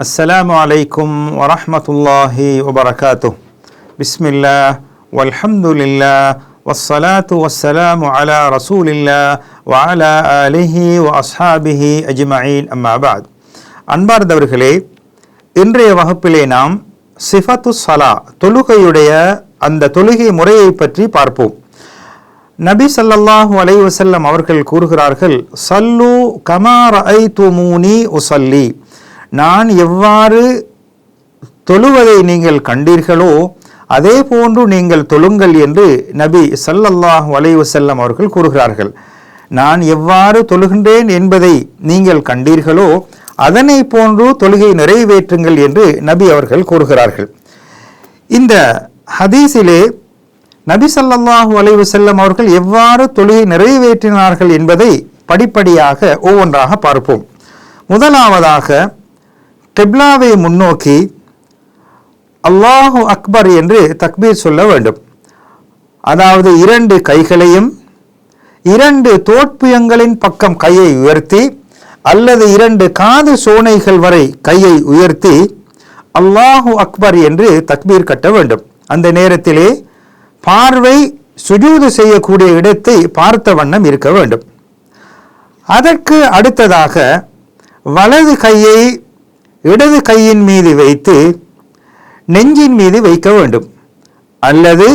السلام عليكم ورحمة الله وبركاته بسم الله والحمد لله والصلاة والسلام على رسول الله وعلى آله وأصحابه أجمعين أما بعد அன்பார்ந்தவர்களே இன்றைய வகுப்பிலே நாம் சிஃபத்து சலா தொழுகையுடைய அந்த தொழுகை முறையை பற்றி பார்ப்போம் நபி ஸல்லல்லாஹு அலைஹி வஸல்லம் அவர்கள் கூறுகிறார்கள் சல்லு கமார் ஐ துமூனி உசல்லி நான் எவ்வாறு தொழுவதை நீங்கள் கண்டீர்களோ அதே போன்று நீங்கள் தொழுங்கள் என்று நபி சல்லல்லாஹ் வலைவு செல்லம் அவர்கள் கூறுகிறார்கள். நான் எவ்வாறு தொழுகின்றேன் என்பதை நீங்கள் கண்டீர்களோ அதனை போன்று தொழுகை நிறைவேற்றுங்கள் என்று நபி அவர்கள் கூறுகிறார்கள். இந்த ஹதீஸிலே நபி ஸல்லல்லாஹு வலைவு செல்லம் அவர்கள் எவ்வாறு தொழுகை நிறைவேற்றினார்கள் என்பதை படிப்படியாக ஒவ்வொன்றாக பார்ப்போம். முதலாவதாக கிப்லாவை முன்னோக்கி அல்லாஹு அக்பர் என்று தக்பீர் சொல்ல வேண்டும். அதாவது இரண்டு கைகளையும் இரண்டு தோட்பியங்களின் பக்கம் கையை உயர்த்தி அல்லது இரண்டு காது சோனைகள் வரை கையை உயர்த்தி அல்லாஹு அக்பர் என்று தக்பீர் கட்ட வேண்டும். அந்த நேரத்திலே பார்வை சுஜூது செய்யக்கூடிய இடத்தை பார்த்த வண்ணம் இருக்க வேண்டும். அதற்கு அடுத்ததாக வலது கையை இடது கையின் மீது வைத்து நெஞ்சின் மீது வைக்க வேண்டும். அல்லது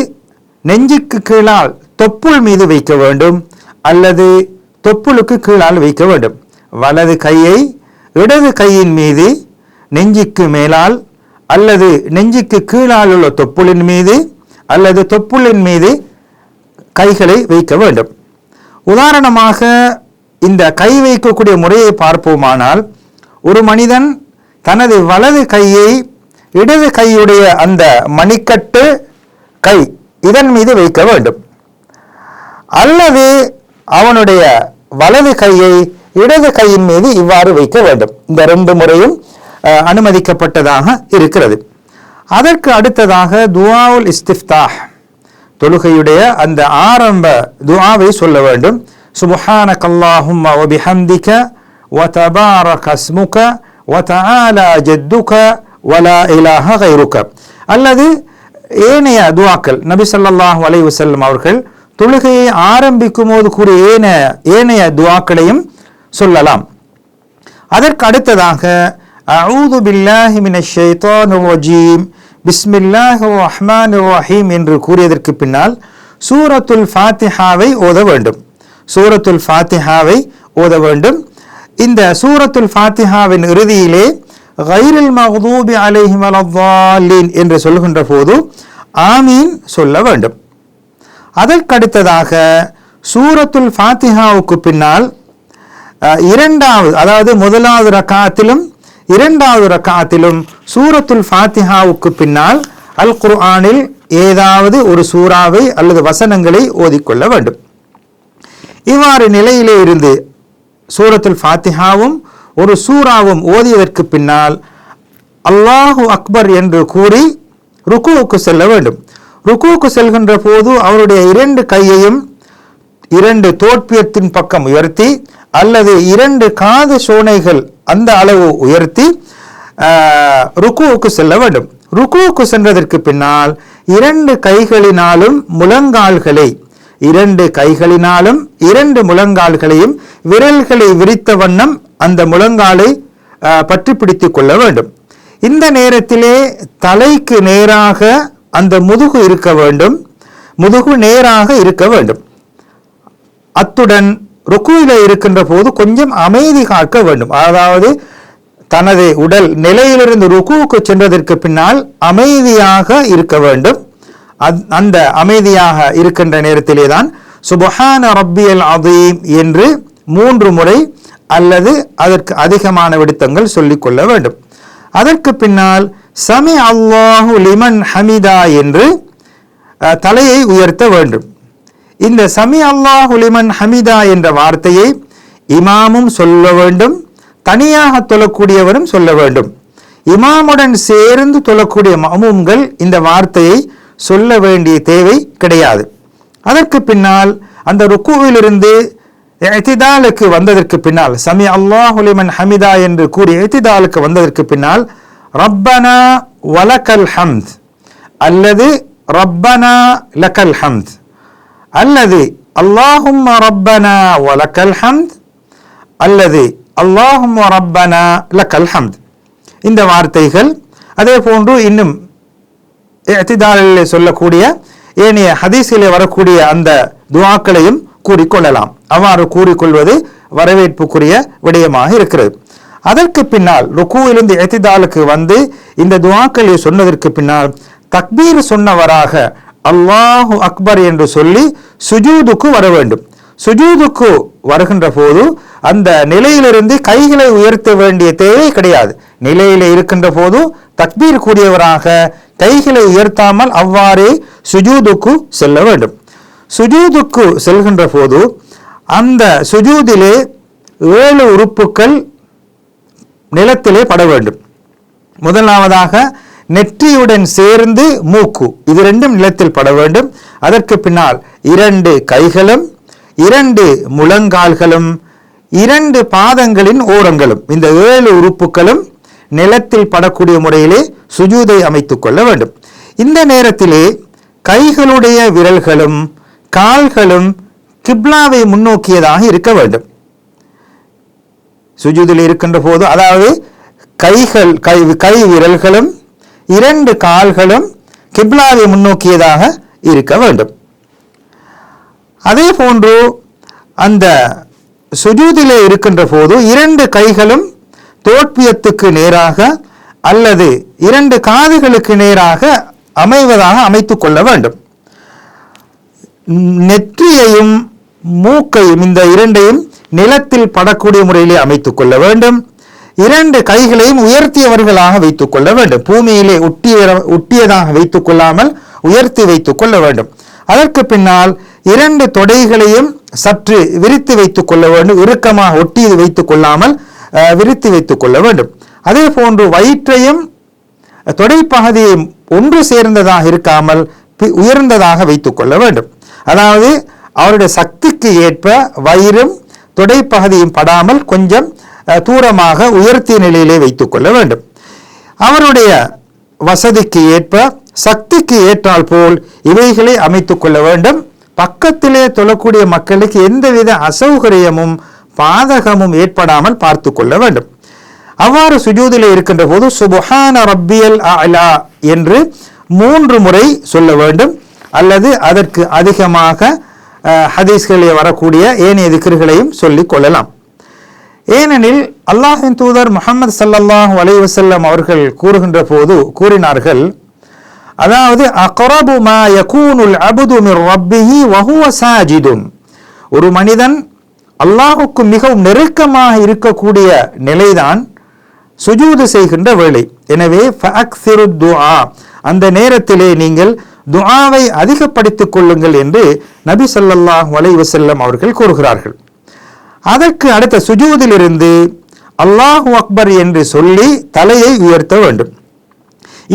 நெஞ்சுக்கு கீழால் தொப்புள் மீது வைக்க வேண்டும். அல்லது தொப்புளுக்கு கீழால் வைக்க வேண்டும். வலது கையை இடது கையின் மீது நெஞ்சுக்கு மேலால் அல்லது நெஞ்சுக்கு கீழால் உள்ள தொப்புளின் மீது அல்லது தொப்புளின் மீது கைகளை வைக்க வேண்டும். உதாரணமாக இந்த கை வைக்கக்கூடிய முறையை பார்ப்போமானால் ஒரு மனிதன் தனது வலது கையை இடது கையுடைய அந்த மணிக்கட்டு கை இதன் மீது வைக்க வேண்டும். அல்லது அவனுடைய வலது கையை இடது கையின் மீது இவ்வாறு வைக்க வேண்டும். இந்த ரெண்டு முறையும் அனுமதிக்கப்பட்டதாக இருக்கிறது. அதற்கு அடுத்ததாக துவாவுல் இஸ்திஃப்தாஹ் தொழுகையுடைய அந்த ஆரம்ப துவாவை சொல்ல வேண்டும். சுப்ஹானக கல்லாஹும் வ ஒதபார கஸ்முக தபாரக அஸ்முக வ இலாஹ அல்லது ஏனைய துவாக்கள் நபி ஸல்லல்லாஹு அலை வசல்லம் அவர்கள் தொழுகையை ஆரம்பிக்கும் போது கூறிய ஏனைய ஏனைய துவாக்களையும் சொல்லலாம். அதற்கு அடுத்ததாக அவுது பில்லாஹி மினஷ் பிஸ்மில்லாஹ் ரஜீம் ரஹீம் என்று கூறியதற்கு பின்னால் சூரத்துல் ஃபாத்திஹாவை ஓத வேண்டும். சூரத்துல் ஃபாத்திஹாவை ஓத வேண்டும். இந்த சூரத்துல் ஃபாத்திஹாவின் இறுதியிலே கைரில் மஹதூபி அலைஹிம் வலத்தாலின் என்று சொல்கின்ற போது ஆமீன் சொல்ல வேண்டும். அதற்கடுத்ததாக சூரத்துல் ஃபாத்திஹாவுக்கு பின்னால் இரண்டாவது அதாவது முதலாவது ரக்காத்திலும் இரண்டாவது ரக்காத்திலும் சூரத்துல் ஃபாத்திஹாவுக்கு பின்னால் அல் குர்ஆனில் ஏதாவது ஒரு சூறாவை அல்லது வசனங்களை ஓதிக்கொள்ள வேண்டும். இவ்வாறு நிலையிலே இருந்து சூரத்துல் ஃபாத்திஹாவும் ஒரு சூறாவும் ஓதியதற்கு பின்னால் அல்லாஹு அக்பர் என்று கூறி ருக்குவுக்கு செல்ல வேண்டும். ருக்குவுக்கு செல்கின்ற போது அவருடைய இரண்டு கையையும் இரண்டு தோற்பியத்தின் பக்கம் உயர்த்தி அல்லது இரண்டு காது சோனைகள் அந்த அளவு உயர்த்தி ருக்குவுக்கு செல்ல வேண்டும். ருக்குவுக்கு சென்றதற்கு பின்னால் இரண்டு கைகளினாலும் முழங்கால்களை இரண்டு கைகளினாலும் இரண்டு முழங்கால்களையும் விரல்களை விரித்த வண்ணம் அந்த முழங்காலை பற்றி பிடித்து கொள்ள வேண்டும். இந்த நேரத்திலே தலைக்கு நேராக அந்த முதுகு இருக்க வேண்டும். முதுகு நேராக இருக்க வேண்டும். அத்துடன் ருக்குவில இருக்கின்ற போது கொஞ்சம் அமைதி காக்க வேண்டும். அதாவது தனது உடல் நிலையிலிருந்து ருக்குவுக்கு சென்றதற்கு பின்னால் அமைதியாக இருக்க வேண்டும். அந்த அமைதியாக இருக்கின்ற நேரத்திலே தான் சுபஹான ரப்பியல் அதீம் என்று மூன்று முறை அல்லது அதற்கு அதிகமான விடுத்தங்கள் சொல்லிக்கொள்ள வேண்டும். அதற்கு பின்னால் சமி அல்லாஹு லிமன் ஹமிதா என்று தலையை உயர்த்த வேண்டும். இந்த சமி அல்லாஹு லிமன் ஹமிதா என்ற வார்த்தையை இமாமும் சொல்ல வேண்டும் தனியாக தொழக்கூடியவரும் சொல்ல வேண்டும். இமாமுடன் சேர்ந்து தொழக்கூடிய மமூம்கள் இந்த வார்த்தையை சொல்ல வேண்டிய தேவை கிடையாது. அதற்கு பின்னால் அந்த ருக்குவிலிருந்து எத்திதாலுக்கு வந்ததற்கு பின்னால் சமி அல்லாஹுலிமன் ஹமிதா என்று கூறி எத்திதாலுக்கு வந்ததற்கு பின்னால் ரப்பனா வலக்கல் ஹம்த் அல்லது ரப்பனா லக்கல் ஹம்த் அல்லது அல்லாஹும் ரப்பனா வலக்கல் ஹம்த் அல்லது அல்லாஹும் ரப்பனா லக்கல் ஹம்த் இந்த வார்த்தைகள் அதே போன்று இன்னும் எத்திதாலிலே சொல்லக்கூடிய ஏனைய ஹதீஸிலே வரக்கூடிய அந்த துவாக்களையும் கூறிக்கொள்ளலாம் அவ்வாறு கூறிக்கொள்வது வரவேற்புக்குரிய விடயமாக இருக்கிறது அதற்கு பின்னால் ருக்குவிலிருந்து எத்திதாலுக்கு வந்து இந்த துவாக்களை சொன்னதற்கு பின்னால் தக்பீர் சொன்னவராக அல்லாஹு அக்பர் என்று சொல்லி சுஜூதுக்கு வர வேண்டும் சுஜூதுக்கு வருகின்ற போது அந்த நிலையிலிருந்து கைகளை உயர்த்த வேண்டிய தேவை கிடையாது நிலையில இருக்கின்ற போது தக்பீர் கூடியவராக கைகளை உயர்த்தாமல் அவ்வாறே சுஜூதுக்கு செல்ல வேண்டும். சுஜூதுக்கு செல்கின்ற போது அந்த சுஜூதிலே ஏழு உறுப்புக்கள் நிலத்திலே பட வேண்டும். முதலாவதாக நெற்றியுடன் சேர்ந்து மூக்கு. இது ரெண்டும் நிலத்தில் பட வேண்டும். அதற்கு பின்னால் இரண்டு கைகளும் இரண்டு முழங்கால்களும் இரண்டு பாதங்களின் ஓரங்களும். இந்த ஏழு உறுப்புகளும் நிலத்தில் படக்கூடிய முறையிலே சுஜூதை அமைத்துக் கொள்ள வேண்டும். இந்த நேரத்திலே கைகளுடைய விரல்களும் கால்களும் கிப்லாவை முன்னோக்கியதாக இருக்க வேண்டும். சுஜூதில் இருக்கின்ற போது அதாவது கைகள் கை கை விரல்களும் இரண்டு கால்களும் கிப்லாவை முன்னோக்கியதாக இருக்க வேண்டும். அதே போன்று அந்த சுஜூதிலே இருக்கின்ற போது இரண்டு கைகளும் தோற்பியத்துக்கு நேராக அல்லது இரண்டு காதுகளுக்கு நேராக அமைவதாக அமைத்துக் கொள்ள வேண்டும். நெற்றியையும் மூக்கையும் இந்த இரண்டையும் நிலத்தில் படக்கூடிய முறையிலே அமைத்துக் கொள்ள வேண்டும். இரண்டு கைகளையும் உயர்த்தியவர்களாக வைத்துக் கொள்ள வேண்டும். பூமியிலே ஒட்டிய ஒட்டியதாக வைத்துக் கொள்ளாமல் உயர்த்தி வைத்துக் கொள்ள வேண்டும். அதற்கு பின்னால் இரண்டு தொடைகளையும் சற்று விரித்து வைத்துக் கொள்ள வேண்டும். இறுக்கமாக ஒட்டி வைத்துக் கொள்ளாமல் விரித்து வைத்துக் கொள்ள வேண்டும். அதே போன்று வயிற்றையும் தொடைப்பகுதியும் ஒன்று சேர்ந்ததாக இருக்காமல் உயர்ந்ததாக வைத்துக் கொள்ள வேண்டும். அதாவது அவருடைய சக்திக்கு ஏற்ப வயிறும் தொடைப்பகுதியும் படாமல் கொஞ்சம் தூரமாக உயர்த்திய நிலையிலே வைத்துக் கொள்ள வேண்டும். அவருடைய வசதிக்கு ஏற்ப சக்திக்கு ஏற்றால் போல் இவைகளை அமைத்துக் கொள்ள வேண்டும். பக்கத்திலே தொழக்கூடிய மக்களுக்கு எந்தவித அசௌகரியமும் பாதகமும் ஏற்படாமல் பார்த்து கொள்ள வேண்டும். அவ்வாறு சுஜூதில் இருக்கின்ற போது சுபஹான ரப்பியல் அலா என்று மூன்று முறை சொல்ல வேண்டும். அல்லது அதற்கு அதிகமாக அஹ், வரக்கூடிய ஏனைய திக்ருகளையும் சொல்லிக் கொள்ளலாம். ஏனெனில் அல்லாஹின் தூதர் முகமது சல்லாஹ் வலைவசல்லம் அவர்கள் கூறுகின்ற போது கூறினார்கள் அதாவது அகரபு மா யகூனுல் அபுது மிர் ரப்பிஹி வஹுவ சாஜிதுன் ஒரு மனிதன் அல்லாஹுக்கு மிகவும் நெருக்கமாக இருக்கக்கூடிய நிலைதான் சுஜூது செய்கின்ற வேலை எனவே துஆ. அந்த நேரத்திலே நீங்கள் துஆவை அதிகப்படுத்திக் கொள்ளுங்கள் என்று நபி ஸல்லல்லாஹு வலைவசல்லம் அவர்கள் கூறுகிறார்கள். அதற்கு அடுத்த சுஜூதிலிருந்து அல்லாஹு அக்பர் என்று சொல்லி தலையை உயர்த்த வேண்டும்.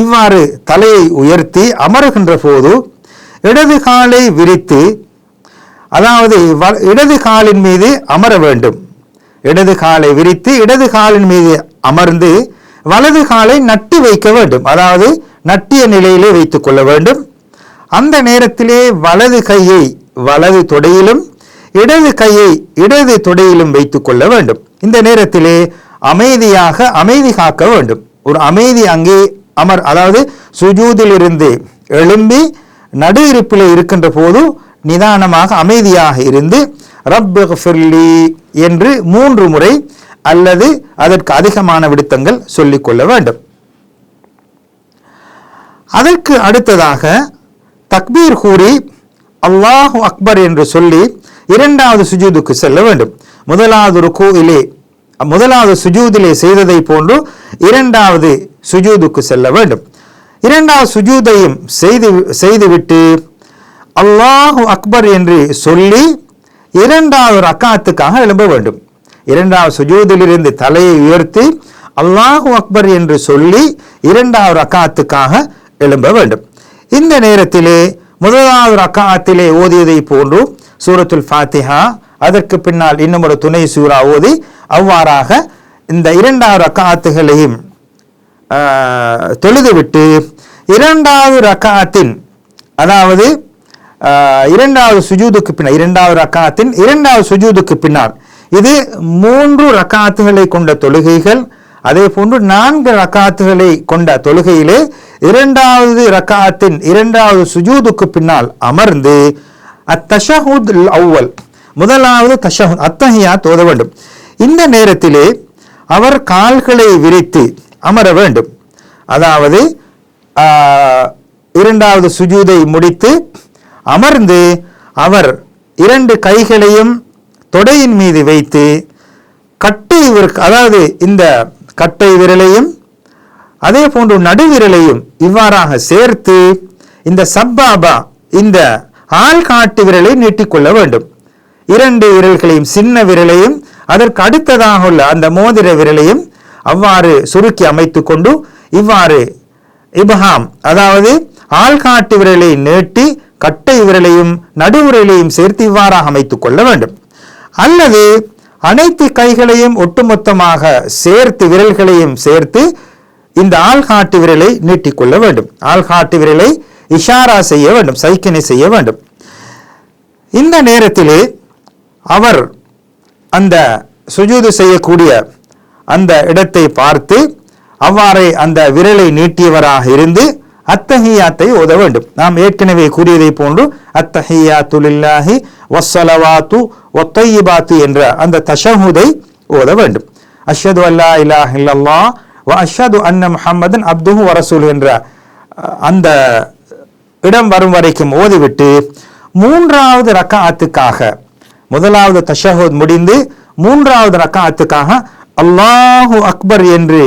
இவ்வாறு தலையை உயர்த்தி அமருகின்ற போது இடது காலை விரித்து அதாவது வ- இடது காலின் மீது அமர வேண்டும். இடது காலை விரித்து இடது காலின் மீது அமர்ந்து வலது காலை நட்டி வைக்க வேண்டும். அதாவது நட்டிய நிலையிலே வைத்துக் கொள்ள வேண்டும். அந்த நேரத்திலே வலது கையை வலது தொடையிலும் இடது கையை இடது தொடையிலும் வைத்துக் கொள்ள வேண்டும். இந்த நேரத்திலே அமைதியாக அமைதி காக்க வேண்டும். ஒரு அமைதி அங்கே அமர் அதாவது சுஜூதிலிருந்து எழும்பி நடு இருப்பிலே இருக்கின்ற போது நிதானமாக அமைதியாக இருந்து ரப் ஃபிர்லி என்று மூன்று முறை அல்லது அதற்கு அதிகமான விடுத்தங்கள் சொல்லிக்கொள்ள வேண்டும். அதற்கு அடுத்ததாக தக்பீர் கூறி அல்லாஹு அக்பர் என்று சொல்லி இரண்டாவது சுஜூதுக்கு செல்ல வேண்டும். முதலாவது ருக்கூவிலே முதலாவது சுஜூதிலே செய்ததை போன்று இரண்டாவது சுஜூதுக்கு செல்ல வேண்டும். இரண்டாவது சுஜூதையும் செய்து செய்துவிட்டு அல்லாஹு அக்பர் என்று சொல்லி இரண்டாவது ரக்காத்துக்காக எழும்ப வேண்டும். இரண்டாவது சுஜூதிலிருந்து தலையை உயர்த்தி அல்லாஹு அக்பர் என்று சொல்லி இரண்டாவது ரக்காத்துக்காக எழும்ப வேண்டும். இந்த நேரத்திலே முதலாவது ரக்காத்திலே ஓதியதை போன்று சூரத்துல் ஃபாத்திஹா அதற்கு பின்னால் இன்னும் ஒரு துணை சூறா ஓதி அவ்வாறாக இந்த இரண்டாவது ரக்காத்துகளையும் தொழுதுவிட்டு இரண்டாவது ரக்காத்தின் அதாவது இரண்டாவது சுஜூதுக்கு பின்னர் இரண்டாவது ரக்காத்தின் இரண்டாவது சுஜூதுக்கு பின்னால். இது மூன்று ரக்காத்துகளை கொண்ட தொழுகைகள் அதே போன்று நான்கு ரக்காத்துகளை கொண்ட தொழுகையிலே இரண்டாவது ரக்காத்தின் இரண்டாவது சுஜூதுக்கு பின்னால் அமர்ந்து அத்தஷஹூத் அவ்வல் முதலாவது தஷஹூத் அத்தகையா தோத வேண்டும். இந்த நேரத்திலே அவர் கால்களை விரித்து அமர வேண்டும். அதாவது ஆஹ், இரண்டாவது சுஜூதை முடித்து அமர்ந்து அவர் இரண்டு கைகளையும் தொடையின் மீது வைத்து கட்டை அதாவது இந்த கட்டை விரலையும் அதே போன்று நடுவிரலையும் இவ்வாறாக சேர்த்து இந்த சப்பாபா இந்த ஆள்காட்டு விரலை நீட்டிக்கொள்ள வேண்டும். இரண்டு விரல்களையும் சின்ன விரலையும் அதற்கு அடுத்ததாக உள்ள அந்த மோதிர விரலையும் அவ்வாறு சுருக்கி அமைத்துக் கொண்டு இவ்வாறு இபஹாம் அதாவது ஆள்காட்டு விரலை நீட்டி கட்டை விரலையும் நடுவிரலையும் சேர்த்து இவ்வாறாக அமைத்துக் கொள்ள வேண்டும். அல்லது அனைத்து கைகளையும் ஒட்டுமொத்தமாக சேர்த்து விரல்களையும் சேர்த்து இந்த ஆள்காட்டு விரலை நீட்டிக்கொள்ள வேண்டும். ஆள்காட்டு விரலை இஷாரா செய்ய வேண்டும் சைக்கினை செய்ய வேண்டும். இந்த நேரத்திலே அவர் அந்த சுஜூது செய்யக்கூடிய அந்த இடத்தை பார்த்து அவ்வாறே அந்த விரலை நீட்டியவராக இருந்து அத்தஹியாத்தை ஓத வேண்டும். நாம் ஏற்கனவே கூறியதை போன்று அத்தஹியாத்து லில்லாஹி வஸ்ஸலவாத்து ஒத்தையிபாத்து என்ற அந்த தஷஹுதை ஓத வேண்டும். அஷ்ஹது அல்லா இலா இல்லல்லா வ அஷ்ஹது அன்ன முஹம்மதன் அப்துஹு வரசூல் என்ற அந்த இடம் வரும் வரைக்கும் ஓதிவிட்டு மூன்றாவது ரக்காத்துக்காக முதலாவது தஷஹுத் முடிந்து மூன்றாவது ரக்காத்துக்காக அல்லாஹு அக்பர் என்று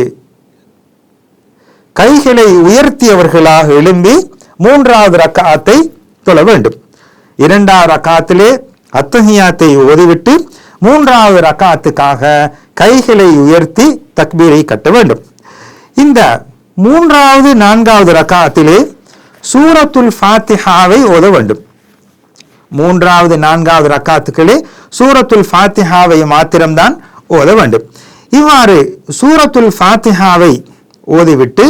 கைகளை உயர்த்தியவர்களாக எழும்பி மூன்றாவது ரக்காத்தை தொழ வேண்டும். இரண்டாவது ரக்காத்திலே அத்தஹியாத்தை ஓதிவிட்டு மூன்றாவது ரக்காத்துக்காக கைகளை உயர்த்தி தக்பீரை கட்ட வேண்டும். இந்த மூன்றாவது நான்காவது ரக்காத்திலே சூரத்துல் ஃபாத்திஹாவை ஓத வேண்டும். மூன்றாவது நான்காவது ரக்காத்துக்களே சூரத்துல் ஃபாத்திஹாவை மாத்திரம்தான் ஓத வேண்டும். இவ்வாறு சூரத்துல் ஃபாத்திஹாவை ஓதிவிட்டு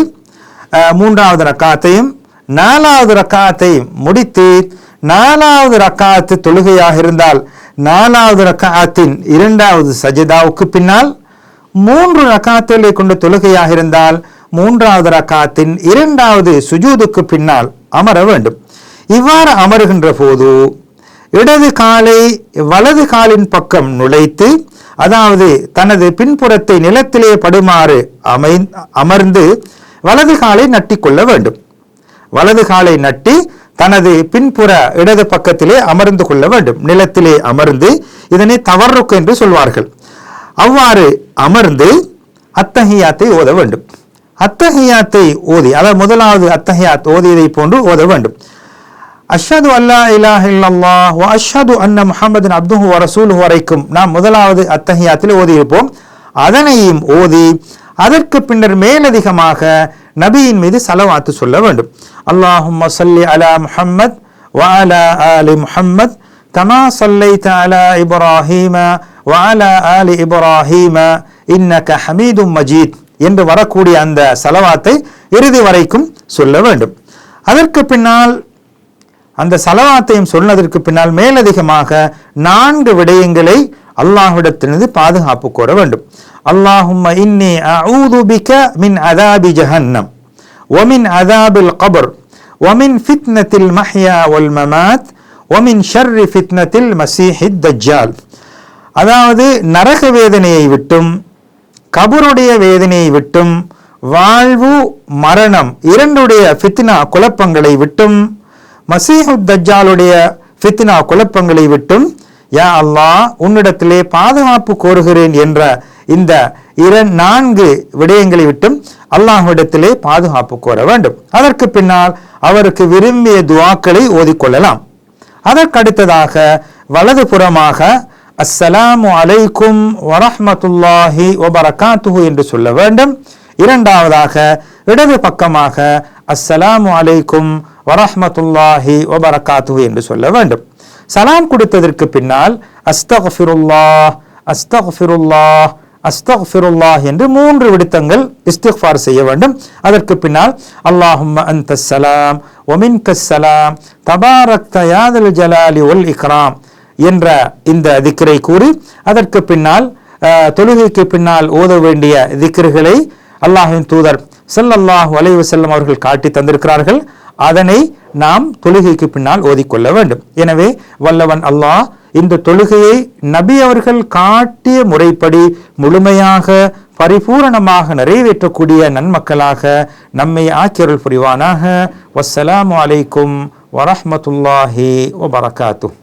மூன்றாவது ரக்காத்தையும் நாலாவது ரக்காத்தையும் முடித்து நாலாவது ரக்காத்து தொழுகையாக இருந்தால் நாலாவது ரக்காத்தின் இரண்டாவது சஜிதாவுக்கு பின்னால் மூன்று ரக்காத்துகளை கொண்ட தொழுகையாக இருந்தால் மூன்றாவது ரக்காத்தின் இரண்டாவது சுஜூதுக்கு பின்னால் அமர வேண்டும். இவ்வாறு அமருகின்ற போது இடது காலை வலது காலின் பக்கம் நுழைத்து அதாவது தனது பின்புறத்தை நிலத்திலே படுமாறு அமை அமர்ந்து வலது காலை நட்டிக்கொள்ள வேண்டும். வலது காலை நட்டி தனது பின்புற இடது பக்கத்திலே அமர்ந்து கொள்ள வேண்டும். நிலத்திலே அமர்ந்து இதனை தவறுக்கு என்று சொல்வார்கள். அவ்வாறு அமர்ந்து அத்தகையாத்தை ஓத வேண்டும். அத்தகையாத்தை ஓதி அதாவது முதலாவது அத்தகையாத் ஓதியதை போன்று ஓத வேண்டும். அஷாது அல்லா இலாஹ இல்லல்லா வ அஷ்ஹது அன்ன முகமது அப்துஹு வரசூல் வரைக்கும் நாம் முதலாவது அத்தகையாத்தில் ஓதியிருப்போம். அதனையும் ஓதி அதற்கு பின்னர் மேலதிகமாக நபியின் மீது செலவாத்து சொல்ல வேண்டும். அல்லாஹும் சல்லி அலா முஹம்மத் வ அலா ஆலி முஹம்மத் கமா சல்லைத அலா இப்ராஹீம வ அலா ஆலி இன்னக ஹமீதும் மஜீத் என்று வரக்கூடிய அந்த சலவாத்தை இறுதி வரைக்கும் சொல்ல வேண்டும். அதற்கு பின்னால் அந்த சலவாத்தையும் சொன்னதற்கு பின்னால் மேலதிகமாக நான்கு விடயங்களை அல்லாஹ்விடத்திலிருந்து பாதுகாப்பு கோர வேண்டும். அல்லாஹும் இன்னி அஊதுபிக மின் அதாபி ஜஹன்னம். ஒமின் அதாபில் கபர். ஒமின் ஃபித்னத்தில் மஹ்யா ஒல் மமாத். ஒமின் ஷர்ரி ஃபித்னத்தில் மசீஹித் தஜால் அதாவது நரக வேதனையை விட்டும் கபருடைய வேதனையை விட்டும் வாழ்வு மரணம் இரண்டுடைய ஃபித்னா குழப்பங்களை விட்டும் மசீஹுத் தஜ்ஜாலுடைய ஃபித்னா குழப்பங்களை விட்டும் யா அல்லாஹ் உன்னிடத்திலே பாதுகாப்பு கோருகிறேன் என்ற இந்த இரண் நான்கு விடயங்களை விட்டும் அல்லாஹ்விடத்திலே பாதுகாப்பு கோர வேண்டும். அதற்கு பின்னால் அவருக்கு விரும்பிய துவாக்களை ஓதிக்கொள்ளலாம். அதற்கடுத்ததாக வலது புறமாக அஸ்ஸலாமு அலைக்கும் வரஹமத்துல்லாஹி ஒபரகாத்துஹு என்று சொல்ல வேண்டும். இரண்டாவதாக இடது பக்கமாக அஸ்ஸலாமு அலைக்கும் வரஹமத்துல்லாஹி ஒபரகாத்துஹு என்று சொல்ல வேண்டும். சலாம் கொடுத்ததற்கு பின்னால் அஸ்தக்ஃபிருல்லாஹ் அஸ்தக்ஃபிருல்லாஹ் அஸ்தக்ஃபிருல்லாஹ் என்று மூன்று விடுத்தங்கள் இஸ்திஃபார் செய்ய வேண்டும். அதற்கு பின்னால் அல்லாஹும் அந்த சலாம் ஒமின் சலாம் தபாரக் தயாதல் ஜலாலி ஒல் இக்ராம் என்ற இந்த திக்கரை கூறி அதற்கு பின்னால் தொழுகைக்கு பின்னால் ஓத வேண்டிய திக்ருகளை அல்லாஹின் தூதர் செல்லல்லாஹ் வலைவு செல்லும் அவர்கள் காட்டி தந்திருக்கிறார்கள். அதனை நாம் தொழுகைக்கு பின்னால் ஓதிக்கொள்ள வேண்டும். எனவே வல்லவன் அல்லாஹ் இந்த தொழுகையை நபி அவர்கள் காட்டிய முறைப்படி முழுமையாக பரிபூரணமாக நிறைவேற்றக்கூடிய நன்மக்களாக நம்மை ஆக்கியருள் புரிவானாக. வசலாம் அலைக்கும் வரமத்துல்லாஹி வபரகாத்துஹ்.